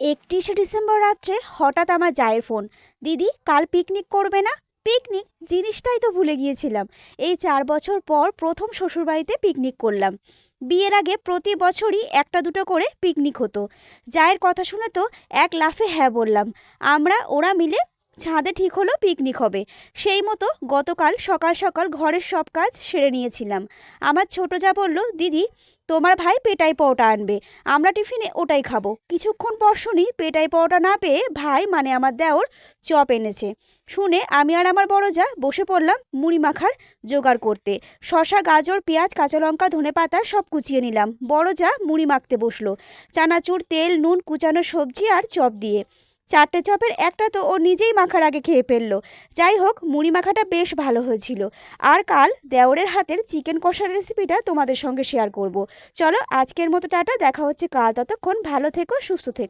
একত্রিশে ডিসেম্বর রাত্রে হঠাৎ আমার জায়ের ফোন। দিদি, কাল পিকনিক করবে না? পিকনিক জিনিসটাই তো ভুলে গিয়েছিলাম। এই চার বছর পর প্রথম শ্বশুরবাড়িতে পিকনিক করলাম। বিয়ের আগে প্রতি বছরই একটা দুটো করে পিকনিক হতো। জায়ের কথা শুনে তো এক লাফে হ্যাঁ বললাম। আমরা ওরা মিলে ছাদে ঠিক হলো পিকনিক হবে। সেই মতো গতকাল সকাল সকাল ঘরের সব কাজ সেরে নিয়েছিলাম। আমার ছোট যা বলল, দিদি, তোমার ভাই পেটাই পরোটা আনবে। আমরা টিফিনে ওটাই খাব। কিছুক্ষণ পর শুনি পেটাই পরোটা না পেয়ে ভাই মানে আমার দেওর, চপ এনেছে। শুনে আমি আর আমার বড় যা বসে পড়লাম মুড়ি মাখার জোগাড় করতে। শশা গাজর, পেঁয়াজ, কাঁচা লঙ্কা, ধনে পাতা সব কুচিয়ে নিলাম। বড় যা মুড়ি মাখতে বসল। চানাচুর, তেল, নুন কুচানো সবজি আর চপ দিয়ে। চারটে চপের একটা তো ও নিজেই মাখার আগে খেয়ে ফেলল। যাই হোক, মুড়ি মাখাটা বেশ ভালো হয়েছিল। আর কাল দেওরের হাতের চিকেন কষার রেসিপিটা তোমাদের সঙ্গে শেয়ার করব। চলো আজকের মতো টাটা, দেখা হচ্ছে কাল ততক্ষণ। ভালো থেকো, সুস্থ থেকো।